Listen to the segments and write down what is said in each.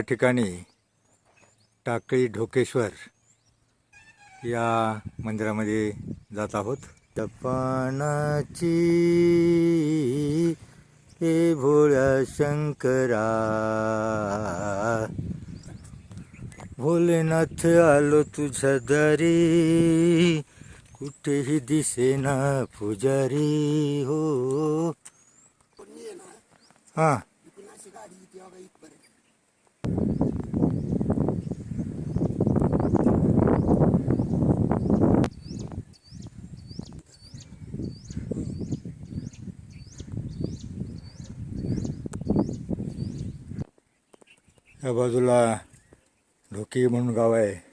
या ठिकाणी टाकळी ढोकेश्वर या मंदिरामध्ये जात आहोत. जपानाची हे भोळ्या शंकरा. भोलेनाथ आलो तुझ्या दारी. कुठेही दिसेना पुजारी हो. हां. या बाजूला ढोकी म्हणून गाव आहे.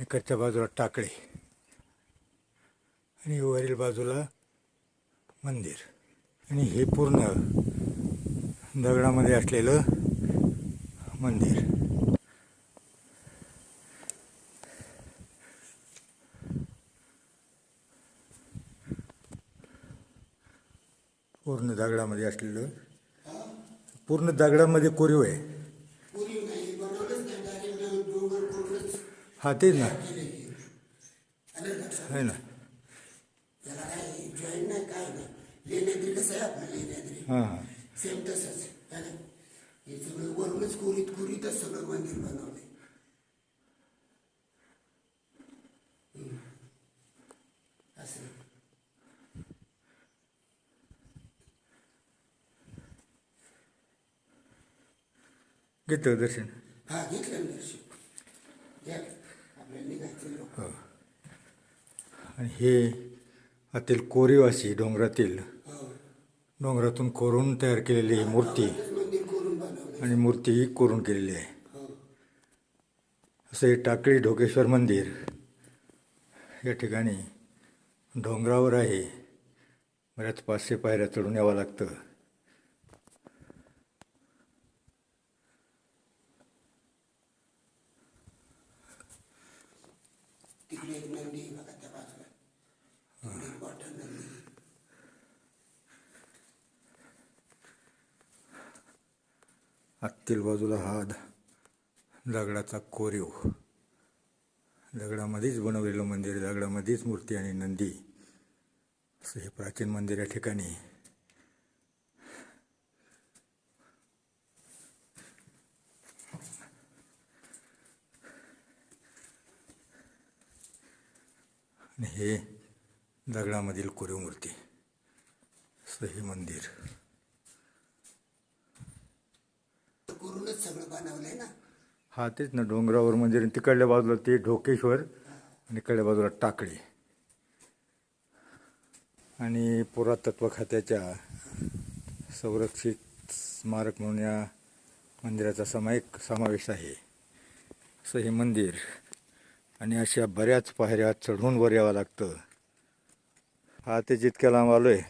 इकडच्या बाजूला टाकळे. आणि वरील बाजूला मंदिर. आणि हे पूर्ण दगडामध्ये असलेलं मंदिर. पूर्ण दगडामध्ये असलेलं पूर्ण दगडामध्ये कोरीव आहे. हा तेच ना. आहे ना. काय हां हां. सेम तसंच. हे सगळं वरूनच कोरीत कोरीतच सगळं मंदिर बनवलं हम्म. असं घेतलं दर्शन? हा घेतलं ना दर्शन. घ्या आपल्याला निघायचं लोक. आणि हे आतील कोरीवासी डोंगरातील हो. डोंगरातून कोरून तयार केलेली ही मूर्ती आणि मूर्ती ही कोरून केलेली आहे. हो. असं हे टाकळी ढोकेश्वर मंदिर या ठिकाणी डोंगरावर आहे. बऱ्याच पाचशे पायऱ्या चढून यावं लागतं. तिकडे एक नंदी आहे बघा त्या बाजूला तिकडे एक नंदी आतील बाजूला हा दगडाचा कोरीव. दगडामध्येच बनवलेलं मंदिर दगडामध्येच मूर्ती आणि नंदी. असं हे प्राचीन मंदिर या ठिकाणी आणि हे दगडामधील कोरीव मूर्ती असं हे मंदिर. करूनच सगळं बनवलंय ना? हा तेच ना डोंगरावर मंदिर आणि तिकडल्या बाजूला ते ढोकेश्वर आणि इकडल्या बाजूला टाकळी. आणि पुरातत्व खात्याच्या संरक्षित स्मारक म्हणून या मंदिराचा समायिक समावेश आहे. असं हे मंदिर आणि अशा बऱ्याच पायऱ्या चढून वर यावं लागतं. हा ते जितक्या लांब आलोय.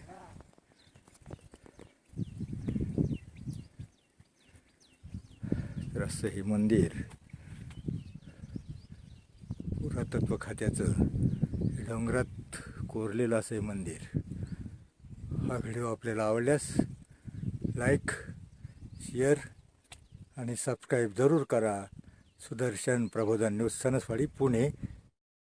तर असं हे मंदिर. पुरातत्व खात्याचं डोंगरात कोरलेलं असं हे मंदिर. हा व्हिडिओ आपल्याला आवडल्यास लाईक शेअर आणि सबस्क्राईब जरूर करा. सुदर्शन प्रबोधन न्यूज सणसवाडी पुणे.